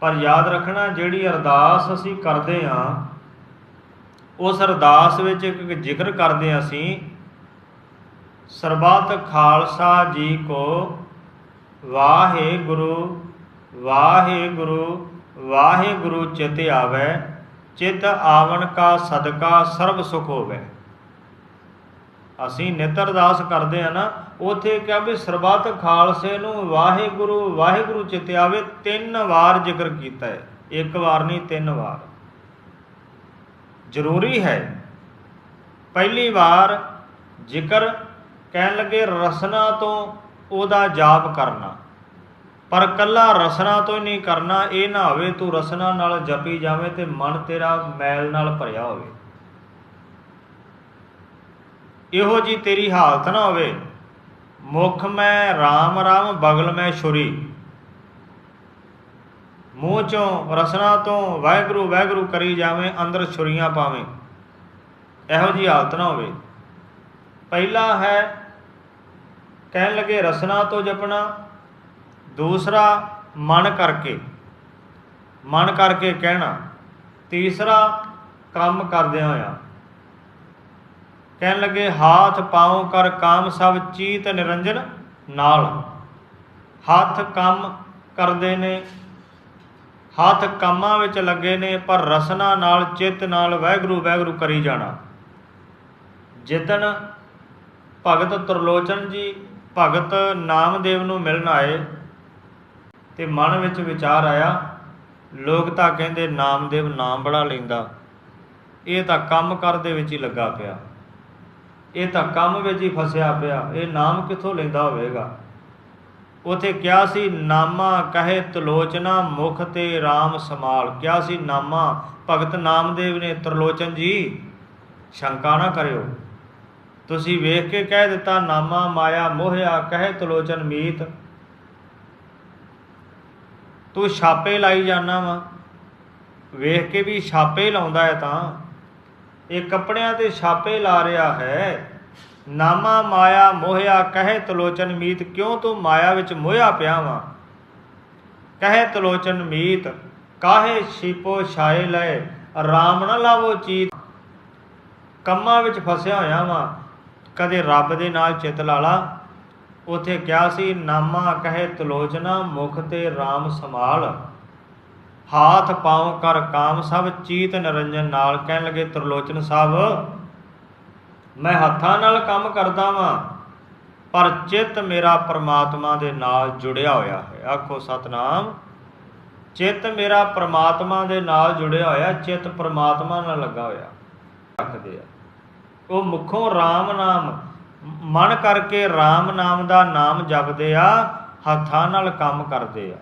ਪਰ ਯਾਦ ਰੱਖਣਾ ਜਿਹੜੀ ਅਰਦਾਸ ਅਸੀਂ ਕਰਦੇ ਹਾਂ, ਉਸ ਅਰਦਾਸ ਵਿੱਚ ਇੱਕ ਜ਼ਿਕਰ ਕਰਦੇ ਹਾਂ ਅਸੀਂ, ਸਰਬੱਤ ਖਾਲਸਾ ਜੀ ਕੋ ਵਾਹਿਗੁਰੂ ਵਾਹਿਗੁਰੂ ਵਾਹਿਗੁਰੂ ਚਿਤ ਆਵੈ, ਚਿਤ ਆਵਣ ਕਾ ਸਦਕਾ ਸਰਬ ਸੁਖ ਹੋਵੇ। ਅਸੀਂ ਨਿਤ ਅਰਦਾਸ ਕਰਦੇ ਆ ਨਾ, ਉਥੇ ਕਿਹਾ ਵੀ ਸਰਬੱਤ ਖਾਲਸੇ ਨੂੰ ਵਾਹਿਗੁਰੂ ਵਾਹਿਗੁਰੂ ਚਿਤ ਆਵੇ, ਤਿੰਨ ਵਾਰ ਜ਼ਿਕਰ ਕੀਤਾ ਹੈ। ਇੱਕ ਵਾਰ ਨਹੀਂ, ਤਿੰਨ ਵਾਰ। ਜ਼ਰੂਰੀ ਹੈ। ਪਹਿਲੀ ਵਾਰ ਜ਼ਿਕਰ ਕਹਿਣ ਲੱਗੇ ਰਸਨਾ ਤੋਂ ਉਹਦਾ ਜਾਪ ਕਰਨਾ। ਪਰ ਕੱਲਾ ਰਸਨਾ ਤੋਂ ਹੀ ਨਹੀਂ ਕਰਨਾ, ਇਹ ਨਾ ਹੋਵੇ ਤੂੰ ਰਸਨਾ ਨਾਲ ਜਪੀ ਜਾਵੇਂ ਤੇ ਮਨ ਤੇਰਾ ਮੈਲ ਨਾਲ ਭਰਿਆ ਹੋਵੇ। ਇਹੋ ਜੀ ਤੇਰੀ ਹਾਲਤ ਨਾ ਹੋਵੇ। ਮੁਖ ਮੈਂ RAM RAM ਬਗਲ ਮੈਂ, ਛੁਰੀ। ਮੂੰਹ ਚੋਂ, ਰਸਨਾ ਤੋਂ ਵਾਹਿਗੁਰੂ ਵਾਹਿਗੁਰੂ ਕਰੀ ਜਾਵੇਂ, ਅੰਦਰ ਛੁਰੀਆਂ ਪਾਵੇਂ। ਇਹੋ ਜੀ ਹਾਲਤ ਨਾ ਹੋਵੇ। ਪਹਿਲਾ ਹੈ, ਕਹਿਣ ਲੱਗੇ ਰਸਨਾ ਤੋਂ ਜਪਣਾ। ਦੂਸਰਾ, ਮਨ ਕਰਕੇ। ਮਨ ਕਰਕੇ ਕਹਿਣਾ। ਤੀਸਰਾ, ਕੰਮ ਕਰਦਿਆਂ ਹੋਇਆ। ਕਹਿਣ ਲੱਗੇ, ਹਾਥ ਪਾਉ ਕਰ ਕਾਮ ਸਭ ਚੀਤ ਨਿਰੰਜਨ ਨਾਲ। ਹੱਥ ਕੰਮ ਕਰਦੇ ਨੇ, ਹੱਥ ਕੰਮਾਂ ਵਿੱਚ ਲੱਗੇ ਨੇ, ਪਰ ਰਸਨਾ ਨਾਲ, ਚਿੱਤ ਨਾਲ ਵਾਹਿਗੁਰੂ ਵਾਹਿਗੁਰੂ ਕਰੀ ਜਾਣਾ। ਜਿੱਦਣ ਭਗਤ ਤਰਲੋਚਨ ਜੀ ਭਗਤ ਨਾਮਦੇਵ ਨੂੰ ਮਿਲਣ ਆਏ ਤੇ ਮਨ ਵਿੱਚ ਵਿਚਾਰ ਆਇਆ, ਲੋਕ ਤਾਂ ਕਹਿੰਦੇ, ਨਾਮਦੇਵ ਨਾਮ ਬੜਾ ਲੈਂਦਾ। ਇਹ ਤਾਂ ਕੰਮ ਕਰ ਦੇ ਵਿੱਚ ਹੀ ਲੱਗਾ ਪਿਆ। ਇਹ ਤਾਂ ਕੰਮ ਵਿੱਚ ਹੀ ਫਸਿਆ ਪਿਆ। ਇਹ ਨਾਮ ਕਿੱਥੋਂ ਲੈਂਦਾ ਹੋਵੇਗਾ? ਉਥੇ ਕਿਹਾ ਸੀ? ਨਾਮਾ ਕਹੇ ਤਲੋਚਨਾ ਮੁਖ ਤੇ RAM ਸਮਾਲ। ਕਿਹਾ ਸੀ ਨਾਮਾ? ਭਗਤ ਨਾਮਦੇਵ ਨੇ ਤਰਲੋਚਨ ਜੀ, ਸ਼ੰਕਾ ਨਾ ਕਰਿਓ। ਤੁਸੀਂ ਵੇਖ ਕੇ ਕਹਿ ਦਿੱਤਾ, ਨਾਮਾ ਮਾਇਆ ਮੋਹਿਆ, ਕਹੇ ਤਲੋਚਨ ਮੀਤ। ਤੂੰ ਛਾਪੇ ਲਾਈ ਜਾਣਾ ਵਾ। ਵੇਖ ਕੇ ਵੀ ਛਾਪੇ ਲਾਉਂਦਾ ਹੈ ਤਾਂ। ਇਹ ਕੱਪੜਿਆਂ ਤੇ ਛਾਪੇ ਲਾ ਰਿਹਾ ਹੈ। ਨਾਮਾ ਮਾਇਆ ਮੋਹਿਆ ਕਹੇ ਤਲੋਚਨ ਮੀਤ, ਕਿਉਂ ਤੂੰ ਮਾਇਆ ਵਿੱਚ ਮੋਹਿਆ ਪਿਆ ਵਾ? ਕਹੇ ਤਲੋਚਨ ਮੀਤ, ਕਾਹੇ ਛੀਪੋ ਛਾਏ ਲਏ ਆਰਾਮ ਨਾ ਲਾਵੋ ਚੀਤ। ਕੰਮਾਂ ਵਿੱਚ ਫਸਿਆ ਹੋਇਆ ਵਾਂ। ਕਦੇ ਰੱਬ ਦੇ ਨਾਲ ਚਿਤ ਲਾਲਾ ਲਾ। ਉਥੇ ਕਿਹਾ ਸੀ, ਨਾਮਾ ਕਹੇ ਤਲੋਚਨਾ ਮੁਖ ਤੇ RAM ਸੰਭਾਲ। ਹਾਥ ਪਾਉ ਕਰ ਕਾਮ ਸਭ ਚੀਤ ਨਿਰੰਜਨ ਨਾਲ ਕਹਿਣ ਲੱਗੇ ਤਰਲੋਚਨ ਸਾਹਿਬ, ਮੈਂ ਹੱਥਾਂ ਨਾਲ ਕੰਮ ਕਰਦਾ ਵਾਂ, ਪਰ ਚਿੱਤ ਮੇਰਾ ਪ੍ਰਮਾਤਮਾ ਦੇ ਨਾਲ ਜੁੜਿਆ ਹੋਇਆ ਹੈ। ਆਖੋ ਸਤਨਾਮ, ਚਿੱਤ ਮੇਰਾ ਪ੍ਰਮਾਤਮਾ ਦੇ ਨਾਲ ਜੁੜਿਆ ਹੋਇਆ, ਚਿੱਤ ਪ੍ਰਮਾਤਮਾ ਨਾਲ ਲੱਗਾ ਹੋਇਆ। ਰੱਖਦੇ ਆ। ਉਹ ਮੁਖੋਂ RAM ਨਾਮ, ਮਨ ਕਰਕੇ RAM ਨਾਮ ਦਾ ਨਾਮ ਜਪਦੇ ਆ, ਹੱਥਾਂ ਨਾਲ ਕੰਮ ਕਰਦੇ ਆ।